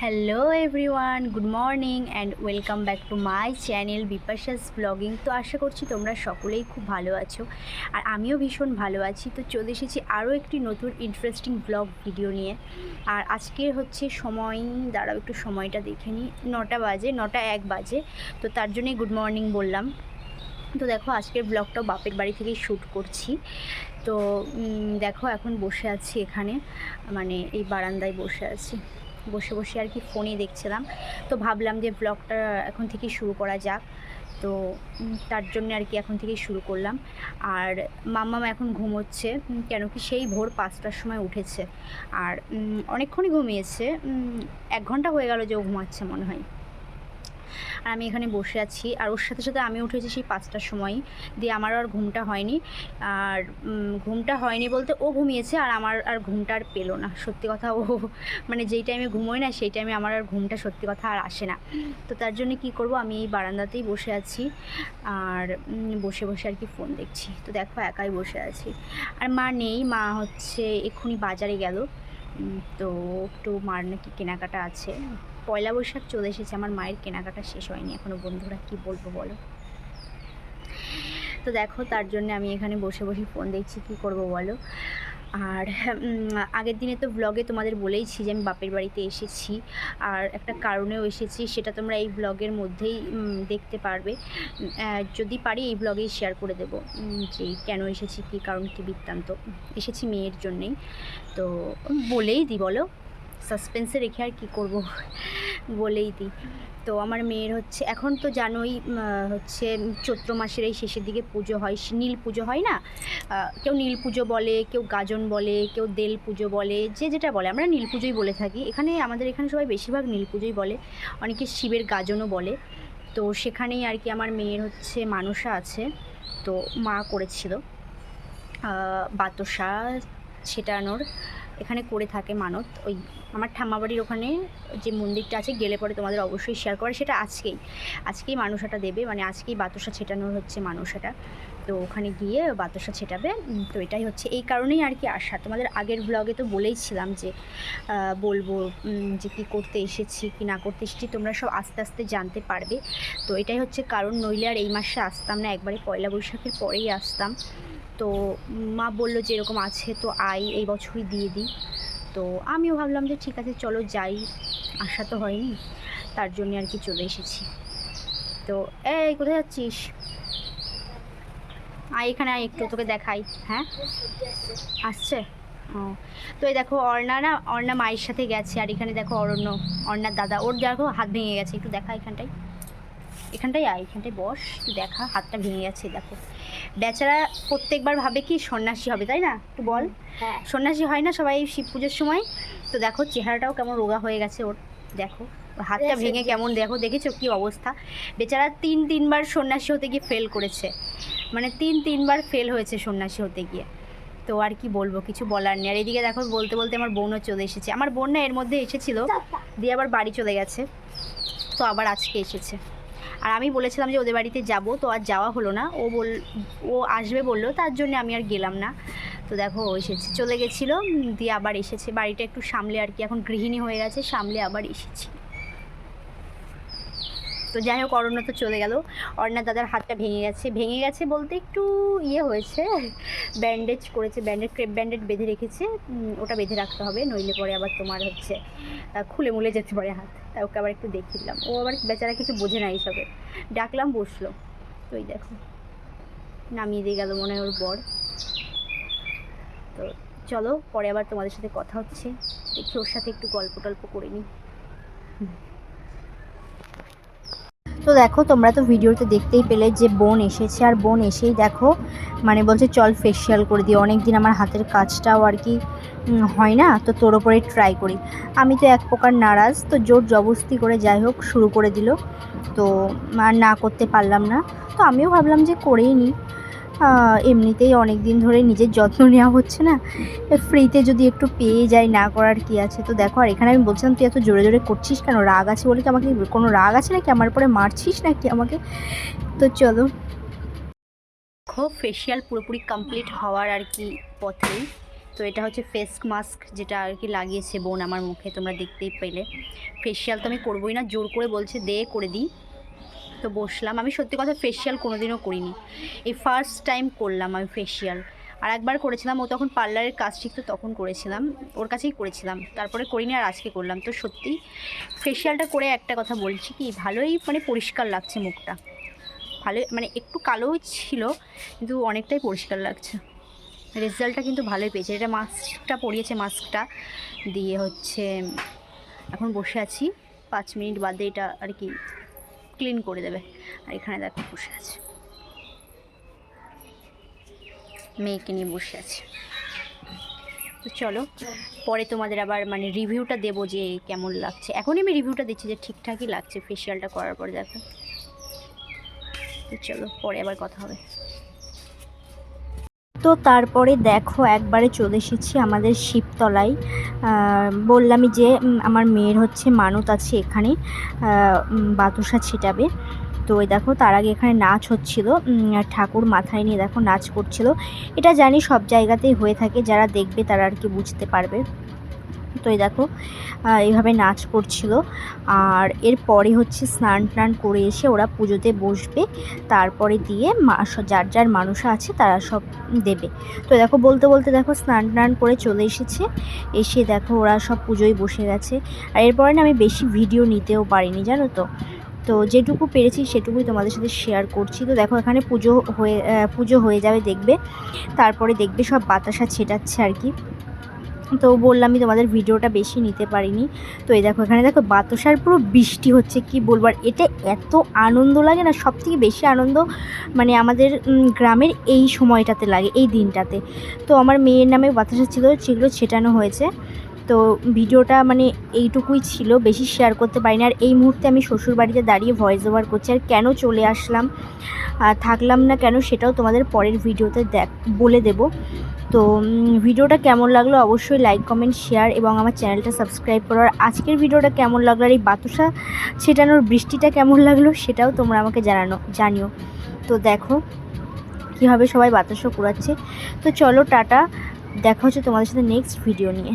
Hello everyone good morning and welcome back to my channel Bipasha's blogging তো আশা করছি তোমরা সকলেই খুব ভালো আছো আর আমিও ভীষণ ভালো আছি। তো চলে এসেছি আরও একটি নতুন ইন্টারেস্টিং ব্লগ ভিডিও নিয়ে। আর আজকের হচ্ছে সময়, দাঁড়াও একটু সময়টা দেখে নিই। নটা বাজে, নটা এক বাজে, তো তার জন্যই গুড মর্নিং বললাম। তো দেখো আজকের ব্লগটাও বাপের বাড়ি থেকেই শ্যুট করছি। তো দেখো এখন বসে আছি এখানে মানে এই বারান্দায় বসে আছি। বসে বসে আর কি ফোনে দেখছিলাম। তো ভাবলাম যে ব্লগটা এখন থেকে শুরু করা যাক। তো তার জন্য আর কি এখন থেকেই শুরু করলাম। আর মাম্মাম এখন ঘুমোচ্ছে কেন কি সেই ভোর পাঁচটার সময় উঠেছে। আর অনেকক্ষণই ঘুমিয়েছে এক ঘণ্টা হয়ে গেল যে ও ঘুমাচ্ছে মনে হয়। আর আমি এখানে বসে আছি। আর ওর সাথে সাথে আমি উঠেছি সেই পাঁচটার সময়। দিয়ে আমারও আর ঘুমটা হয়নি। আর ঘুমটা হয়নি বলতে ও ঘুমিয়েছে আর আমার আর ঘুমটা আর পেল না। সত্যি কথা ও মানে যেই টাইমে ঘুমোয় না, সেই টাইমে আমার আর ঘুমটা সত্যি কথা আর আসে না। তো তার জন্য কি করব, আমি এই বারান্দাতেই বসে আছি। আর বসে বসে আর কি ফোন দেখছি। তো দেখো একাই বসে আছি। আর মা নেই, মা হচ্ছে এক্ষুনি বাজারে গেল। তো একটু মার নাকি কেনাকাটা আছে। পয়লা বৈশাখ চলে এসেছে, আমার মায়ের কেনাকাটা শেষ হয়নি এখনও বন্ধুরা, কি বলব বলো? তো দেখো, তার জন্য আমি এখানে বসে বসে ফোন দেখছি, কি করব বলো? আর আগের দিনে তো ব্লগে তোমাদের বলেইছি যে আমি বাপের বাড়িতে এসেছি, আর একটা কারণেও এসেছি, সেটা তোমরা এই ব্লগের মধ্যেই দেখতে পারবে। যদি পারি এই ব্লগেই শেয়ার করে দেবো। যে কেন এসেছি, কী কারণ কী বৃত্তান্ত। এসেছি মেয়ের জন্যেই। তো বলেই দিই বলো। সাসপেন্সে রেখে আর কী করব বলেই দিই। তো আমার মেয়ের হচ্ছে, এখন তো জানোই হচ্ছে চৈত্র মাসের এই শেষের দিকে পুজো হয়। নীল পুজো হয় না? কেউ নীল পুজো বলে, কেউ গাজন বলে, কেউ দেল পুজো বলে, যে যেটা বলে। আমরা নীল পুজোই বলে থাকি। এখানে, আমাদের এখানে সবাই বেশিরভাগ নীল পুজোই বলে। অনেকে শিবের গাজনও বলে। তো সেখানেই আর কি আমার মেয়ের হচ্ছে মানসা আছে। তো মা করেছিল। বাতসা ছেটানোর। এখানে করে থাকে মানত। ওই আমার ঠাম্মাবাড়ির ওখানে যে মন্দিরটা আছে, গেলে পরে তোমাদের অবশ্যই শেয়ার করে সেটা আজকেই। আজকেই মানুষাটা দেবে মানে আজকেই বাতাসা ছেটানোর হচ্ছে মানুষাটা তো ওখানে গিয়ে বাতাসা ছেটাবে। তো এটাই হচ্ছে। এই কারণেই আর কি আসা তোমাদের আগের ব্লগে তো বলেইছিলাম যে বলব যে কী করতে এসেছি, কি না করতে এসেছি, তোমরা সব আস্তে আস্তে জানতে পারবে। তো এটাই হচ্ছে কারণ। নইলে আর এই মাসে আসতাম না। একবারে পয়লা বৈশাখের পরেই আসতাম। তো মা বলল যে এরকম আছে, তো আই এই বছরই দিয়ে দিই। তো আমিও ভাবলাম যে ঠিক আছে, চলো যাই। আসা তো হয়নি, তার জন্য আর কি চলে এসেছি। তো এই, কোথায় যাচ্ছিস? আয় এখানে একটু, তোকে দেখাই। হ্যাঁ? আসছে? ও, তো এই দেখো, অর্ণা না, অর্ণা মায়ের সাথে গেছে, আর এখানে দেখো অরণ্য, অর্ণার দাদা, ওর দেখো হাত ভেঙে গেছে, একটু দেখা এখানটায়। এখানটায় আয় এখানটায় বস দেখা হাতটা ভেঙে গেছে দেখো। বেচারা প্রত্যেকবার ভাবে কি সন্ন্যাসী হবে তাই না? একটু বল। হ্যাঁ। সন্ন্যাসী হয় না সবাই শিব পুজোর সময়? তো দেখো চেহারাটাও কেমন রোগা হয়ে গেছে ওর দেখো। হাতটা ভেঙে কেমন দেখো দেখেছ কি অবস্থা? বেচারা তিন তিনবার সন্ন্যাসী হতে গিয়ে ফেল করেছে। মানে তিন তিনবার ফেল হয়েছে সন্ন্যাসী হতে গিয়ে। তো আর কি বলব কিছু বলার নেই। আর এদিকে দেখো বলতে বলতে আমার বোনও চলে এসেছে। আমার বোন না এর মধ্যে এসেছিল দিয়ে আবার বাড়ি চলে গেছে। তো আবার আজকে এসেছে। আর আমি বলেছিলাম যে ওদের বাড়িতে যাব, তো আর যাওয়া হলো না। ও বল, ও আসবে বলল, তার জন্য আমি আর গেলাম না। তো দেখো ও এসেছে। চলে গেছিল দিয়ে আবার এসেছে। বাড়িটা একটু সামলে আর কি, এখন গৃহিণী হয়ে গেছে, সামলে আবার এসেছি। তো যাই হোক, অরণ্য তো চলে গেল। অর্ণা দাদার হাতটা ভেঙে গেছে। ভেঙে গেছে বলতে একটু ইয়ে হয়েছে ব্যান্ডেজ করেছে ব্যান্ডেড ক্রেপ ব্যান্ডেড বেঁধে রেখেছে। ওটা বেঁধে রাখতে হবে, নইলে পরে আবার তোমার হচ্ছে খুলে মুলে যেতে পারে হাত। তাই ওকে আবার একটু দেখিয়ে দিলাম। ও আবার বেচারা কিছু বোঝে না এইসবে। ডাকলাম, বসল। তো ওই দেখো, নামিয়ে দিয়ে গেল মনে হয় ওর বর। তো চলো, পরে আবার তোমাদের সাথে কথা হচ্ছে। দেখি ওর সাথে একটু গল্প টল্প করে নিই। তো দেখো, তোমরা তো ভিডিওতে দেখতেই পেলে যে বোন এসেছে। আর বোন এসেই দেখো মানে বলছে, চল ফেসিয়াল করে দিই। অনেক দিন আমার হাতের কাজটাও আর কি হয় না। তো তোর ওপরে ট্রাই করি। আমি তো এক প্রকার নারাজ, তো জোর জবস্তি করে যাই হোক, শুরু করে দিল। তো আর না করতে পারলাম না। তো আমিও ভাবলাম যে করেই নিই। এমনিতেই অনেক দিন ধরে নিজের যত্ন নেওয়া হচ্ছে না। ফ্রিতে যদি একটু পেয়ে যাই না করার কি আছে? তো দেখো, আর এখানে আমি বলছিলাম, তুই এত জোরে জোরে করছিস কেন? রাগ আছে বলে কি আমাকে কোনো রাগ আছে নাকি? আমার পরে মারছিস নাকি আমাকে? তো চলো। দেখো ফেসিয়াল পুরোপুরি কমপ্লিট হওয়ার আর কি পথেই তো এটা হচ্ছে ফেস মাস্ক যেটা আর কি লাগিয়েছে বোন আমার মুখে, তোমরা দেখতেই পেলে। ফেশিয়াল তো আমি করবোই না, জোর করে বলছে দে, করে দিই। তো বসলাম। আমি সত্যি কথা ফেসিয়াল কোনোদিনও করিনি। এই ফার্স্ট টাইম করলাম আমি ফেসিয়াল আর একবার করেছিলাম, ও তখন পার্লারের কাজ শিখতো, তখন করেছিলাম। ওর কাছেই করেছিলাম। তারপরে করিনি আর আজকে করলাম। তো সত্যি ফেসিয়ালটা করে একটা কথা বলছি কি, ভালোই মানে পরিষ্কার লাগছে মুখটা। ভালো মানে একটু কালো ছিল, কিন্তু অনেকটাই পরিষ্কার লাগছে। রেজাল্টটা কিন্তু ভালোই পেয়েছে। এটা মাস্কটা পরিয়েছে মাস্কটা দিয়ে হচ্ছে, এখন বসে আছি। পাঁচ মিনিট বাদে এটা আর কি ক্লিন করে দেবে। আর এখানে দেখো বসে আছে। মেয়েকে নিয়ে বসে আছে। তো চলো, পরে তোমাদের আবার মানে রিভিউটা দেবো যে কেমন লাগছে। এখনই আমি রিভিউটা দিচ্ছি যে ঠিকঠাকই লাগছে ফেসিয়ালটা করার পর দেখো। তো চলো, পরে আবার কথা হবে। তো তারপরে দেখো একবারে চলে এসেছি আমাদের শিবতলায়। বললামই যে আমার মেয়ের হচ্ছে মানত আছে এখানে বাতুসা ছিটাবে। তো ওই দেখো, তার আগে এখানে নাচ হচ্ছিল ঠাকুর মাথায় নিয়ে দেখো নাচ করছিল। এটা জানি সব জায়গাতেই হয়ে থাকে, যারা দেখবে তারা আর কি বুঝতে পারবে। তো এই দেখো এইভাবে নাচ করছিল। আর এরপরে হচ্ছে স্নান টান করে এসে ওরা পুজোতে বসবে। তারপরে দিয়ে যার যার মানুষ আছে তারা সব দেবে। তো দেখো, বলতে বলতে দেখো স্নান টান করে চলে এসেছে। এসে দেখো ওরা সব পুজোয় বসে গেছে। আর এরপরে না আমি বেশি ভিডিও নিতেও পারিনি, জানো তো? তো যেটুকু পেরেছি সেটুকুই তোমাদের সাথে শেয়ার করছি। তো দেখো এখানে পুজো হয়ে পুজো হয়ে যাবে দেখবে। তারপরে দেখবে সব বাতাসা ছেটাচ্ছে আর কি। তো বললামই তোমাদের ভিডিওটা বেশি নিতে পারিনি। তো এই দেখো, এখানে দেখো বাতাসার পুরো বৃষ্টি হচ্ছে, কি বলব? আর এটা এত আনন্দ লাগে না সব থেকে বেশি আনন্দ মানে আমাদের গ্রামের এই সময়টাতে লাগে, এই দিনটাতে। তো আমার মেয়ের নামে বাতাসা ছিল, সেগুলো ছেটানো হয়েছে। তো ভিডিওটা মানে এইটুকুই ছিল, বেশি শেয়ার করতে পারিনি। আর এই মুহূর্তে আমি শ্বশুর বাড়িতে দাঁড়িয়ে ভয়েস ওভার করছি। আর কেন চলে আসলাম থাকলাম না কেন সেটাও তোমাদের পরের ভিডিওতে দেখ, বলে দেব। তো ভিডিওটা কেমন লাগল অবশ্যই লাইক কমেন্ট শেয়ার এবং আমার চ্যানেলটা সাবস্ক্রাইব করো। আর আজকের ভিডিওটা কেমন লাগল আর এই বাতাসা ছেটানোর বৃষ্টিটা কেমন লাগল সেটাও তোমরা আমাকে জানানো, জানিও। তো দেখো কীভাবে সবাই বাতাসও কুড়াচ্ছে। তো চলো টাটা, দেখা হচ্ছে তোমাদের সাথে নেক্সট ভিডিও নিয়ে।